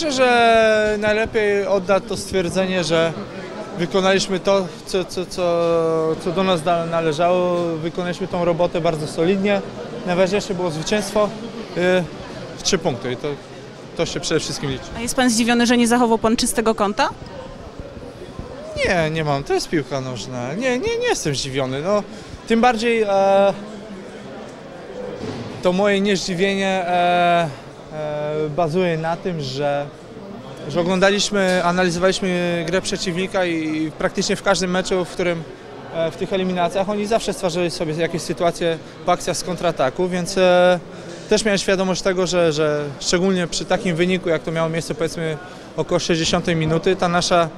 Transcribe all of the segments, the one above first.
Myślę, że najlepiej oddać to stwierdzenie, że wykonaliśmy to, co, co, co, co do nas należało. Wykonaliśmy tą robotę bardzo solidnie. Najważniejsze było zwycięstwo yy, w trzy punkty i to, to się przede wszystkim liczy. A jest pan zdziwiony, że nie zachował pan czystego konta? Nie, nie mam. To jest piłka nożna. Nie, nie, nie jestem zdziwiony. No, tym bardziej e, to moje niezdziwienie e, bazuje na tym, że, że oglądaliśmy, analizowaliśmy grę przeciwnika i praktycznie w każdym meczu, w którym e, w tych eliminacjach oni zawsze stwarzali sobie jakieś sytuacje w akcjach z kontrataku, więc e, też miałem świadomość tego, że, że szczególnie przy takim wyniku, jak to miało miejsce powiedzmy około 60 minuty, ta nasza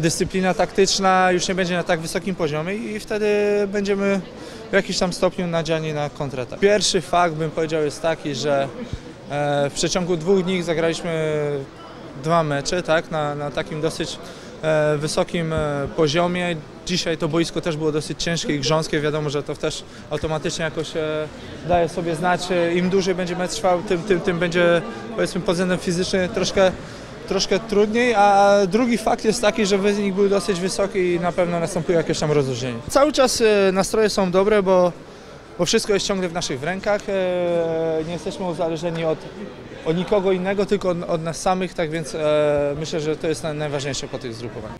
dyscyplina taktyczna już nie będzie na tak wysokim poziomie i wtedy będziemy w jakimś tam stopniu nadziani na kontratak. Pierwszy fakt bym powiedział jest taki, że w przeciągu dwóch dni zagraliśmy dwa mecze, tak, na, na takim dosyć e, wysokim e, poziomie. Dzisiaj to boisko też było dosyć ciężkie i grząskie, wiadomo, że to też automatycznie jakoś e, daje sobie znać, e, im dłużej będzie mecz trwał, tym, tym, tym będzie powiedzmy pod względem fizycznym troszkę troszkę trudniej, a drugi fakt jest taki, że wynik był dosyć wysoki i na pewno nastąpiło jakieś tam rozluźnienie. Cały czas e, nastroje są dobre, bo, bo wszystko jest ciągle w naszych rękach. e, Nie jesteśmy uzależnieni od, od nikogo innego, tylko od, od nas samych, tak więc e, myślę, że to jest naj- najważniejsze po tych zgrupowaniach.